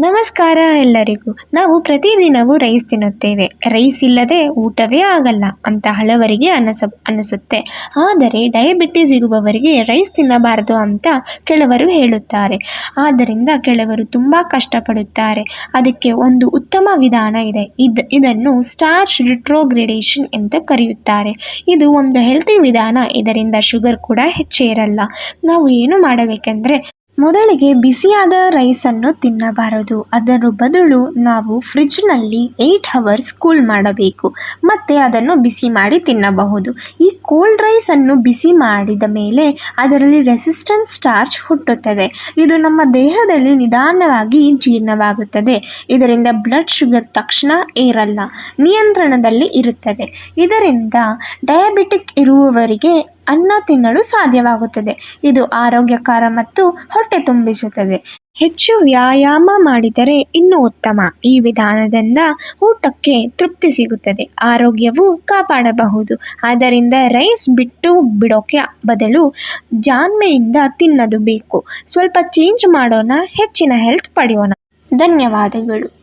ನಮಸ್ಕಾರ ಎಲ್ಲರಿಗೂ. ನಾವು ಪ್ರತಿದಿನವೂ ರೈಸ್ ತಿನ್ನುತ್ತೇವೆ. ರೈಸ್ ಇಲ್ಲದೆ ಊಟವೇ ಆಗಲ್ಲ. ಅಂತ ಹಲವರಿಗೆ ಅನಸ, ಅನಿಸುತ್ತೆ. ಆದರೆ ಡಯಾಬಿಟೀಸ್ ಇರುವವರಿಗೆ ರೈಸ್ ತಿನ್ನಬಾರದು ಅಂತ ಕೆಲವರು ಹೇಳುತ್ತಾರೆ. ಆದ್ದರಿಂದ ಕೆಲವರು ತುಂಬ ಕಷ್ಟಪಡುತ್ತಾರೆ. ಅದಕ್ಕೆ ಒಂದು ಉತ್ತಮ ವಿಧಾನ ಇದೆ. ಇದು, ಇದನ್ನು ಸ್ಟಾರ್ಚ್ ರಿಟ್ರೋಗ್ರೆಡೇಷನ್ ಅಂತ ಕರೆಯುತ್ತಾರೆ. ಇದು ಒಂದು ಹೆಲ್ತಿ ವಿಧಾನ. ಇದರಿಂದ ಶುಗರ್ ಕೂಡ ಹೆಚ್ಚೇರಲ್ಲ ನಾವು ಏನು ಮಾಡಬೇಕೆಂದರೆ ಮೊದಲಿಗೆ ಬಿಸಿಯಾದ ರೈಸನ್ನು ತಿನ್ನಬಾರದು. ಅದರ ಬದಲು ನಾವು ಫ್ರಿಜ್ನಲ್ಲಿ ಏಯ್ಟ್ ಹವರ್ಸ್ ಕೂಲ್ ಮಾಡಬೇಕು. ಮತ್ತು ಅದನ್ನು ಬಿಸಿ ಮಾಡಿ ತಿನ್ನಬಹುದು. ಈ ಕೋಲ್ಡ್ ರೈಸನ್ನು ಬಿಸಿ ಮಾಡಿದ ಮೇಲೆ ಅದರಲ್ಲಿ ರೆಸಿಸ್ಟೆನ್ಸ್ ಸ್ಟಾರ್ಚ್ ಹುಟ್ಟುತ್ತದೆ. ಇದು ನಮ್ಮ ದೇಹದಲ್ಲಿ ನಿಧಾನವಾಗಿ ಜೀರ್ಣವಾಗುತ್ತದೆ. ಇದರಿಂದ ಬ್ಲಡ್ ಶುಗರ್ ತಕ್ಷಣ ಏರಲ್ಲ, ನಿಯಂತ್ರಣದಲ್ಲಿ ಇರುತ್ತದೆ. ಇದರಿಂದ ಡಯಾಬಿಟಿಕ್ ಇರುವವರಿಗೆ ಅನ್ನ ತಿನ್ನಲು ಸಾಧ್ಯವಾಗುತ್ತದೆ. ಇದು ಆರೋಗ್ಯಕರ ಮತ್ತು ಹೊಟ್ಟೆ ತುಂಬಿಸುತ್ತದೆ. ಹೆಚ್ಚು ವ್ಯಾಯಾಮ ಮಾಡಿದರೆ ಇನ್ನೂ ಉತ್ತಮ. ಈ ವಿಧಾನದಿಂದ ಊಟಕ್ಕೆ ತೃಪ್ತಿ ಸಿಗುತ್ತದೆ. ಆರೋಗ್ಯವು ಕಾಪಾಡಬಹುದು. ಆದ್ದರಿಂದ ರೈಸ್ ಬಿಟ್ಟು ಬಿಡೋಕೆ ಬದಲು ಜಾಣ್ಮೆಯಿಂದ ತಿನ್ನೋದು ಬೇಕು. ಸ್ವಲ್ಪ ಚೇಂಜ್ ಮಾಡೋಣ, ಹೆಚ್ಚಿನ ಹೆಲ್ತ್ ಪಡೆಯೋಣ. ಧನ್ಯವಾದಗಳು.